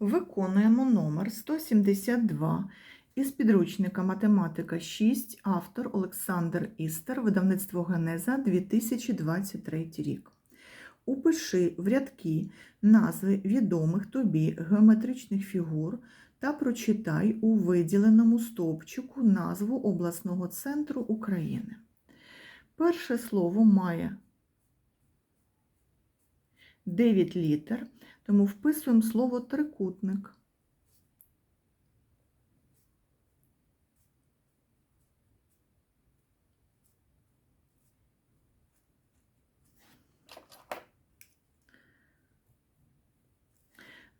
Виконуємо номер 172 із підручника Математика 6, автор Олександр Істер, видавництво Генеза 2023 рік. Упиши в рядки назви відомих тобі геометричних фігур та прочитай у виділеному стовпчику назву обласного центру України. Перше слово має 9 літер, тому вписуємо слово трикутник.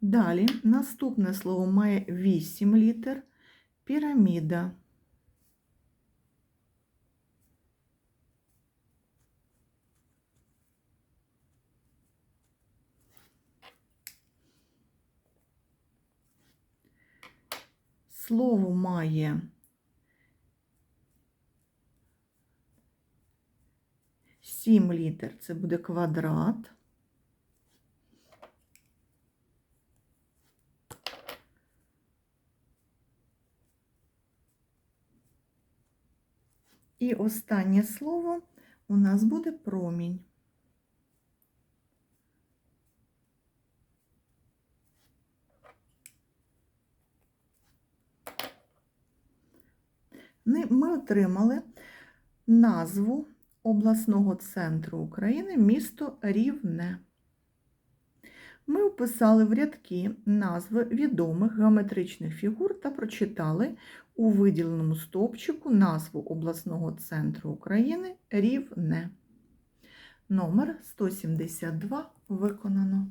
Далі наступне слово має 8 літер піраміда. Слово має сім літер, це буде квадрат. І останнє слово у нас буде промінь. Ми отримали назву обласного центру України місто Рівне. Ми вписали в рядки назви відомих геометричних фігур та прочитали у виділеному стовпчику назву обласного центру України Рівне. Номер 172 виконано.